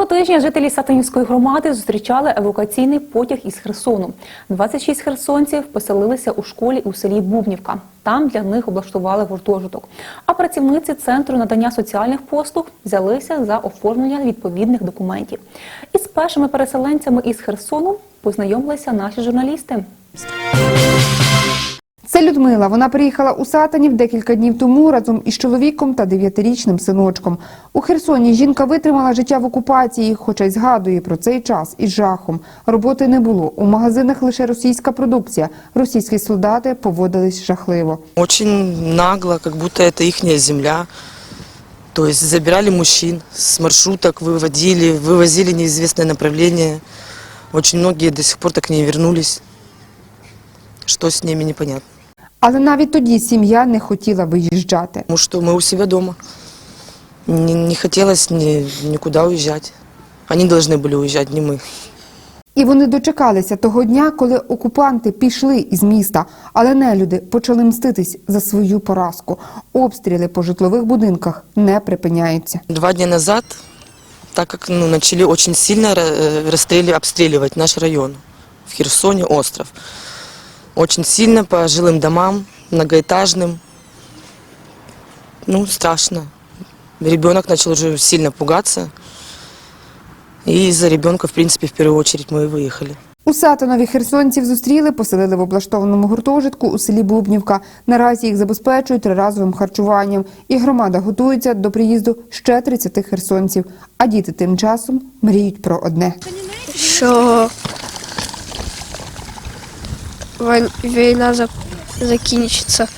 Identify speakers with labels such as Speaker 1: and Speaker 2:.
Speaker 1: Цього тижня жителі Сатанівської громади зустрічали евакуаційний потяг із Херсону. 26 херсонців поселилися у школі у селі Бубнівка. Там для них облаштували гуртожиток. А працівниці центру надання соціальних послуг взялися за оформлення відповідних документів. Із першими переселенцями із Херсону познайомилися наші журналісти.
Speaker 2: Це Людмила. Вона приїхала у Сатанів декілька днів тому разом із чоловіком та дев'ятирічним синочком. У Херсоні жінка витримала життя в окупації, хоча й згадує про цей час із жахом. Роботи не було. У магазинах лише російська продукція. Російські солдати поводились жахливо.
Speaker 3: Очень нагло, как будто это ихняя земля. То есть забирали мужчин с маршруток, выводили, вывозили неизвестное направление. Очень многие до сих пор так и не вернулись. Что с ними, непонятно.
Speaker 2: Але навіть тоді сім'я не хотіла виїжджати.
Speaker 3: Потому что мы у себя дома. Не, не хотелось ни, никуда уезжать. Они должны были уезжать, не мы.
Speaker 2: І вони дочекалися того дня, коли окупанти пішли із міста, але нелюди почали мститись за свою поразку. Обстріли по житлових будинках не припиняються.
Speaker 3: Два дня назад, так как ну, начали очень сильно э, расстреливать, обстреливать наш район в Херсоне, остров. Очень сильно по жилым домам, многоэтажным. Ну, страшно. Ребенок начал уже сильно пугаться. И из-за ребенка, в принципе, в первую очередь мы и выехали.
Speaker 2: У Сатанові херсонців зустріли, поселили в облаштованому гуртожитку у селі Бубнівка. Наразі їх забезпечують триразовим харчуванням. І громада готується до приїзду ще 30 херсонців. А діти тим часом мріють про одне.
Speaker 4: що вой- війна зак- закінчиться.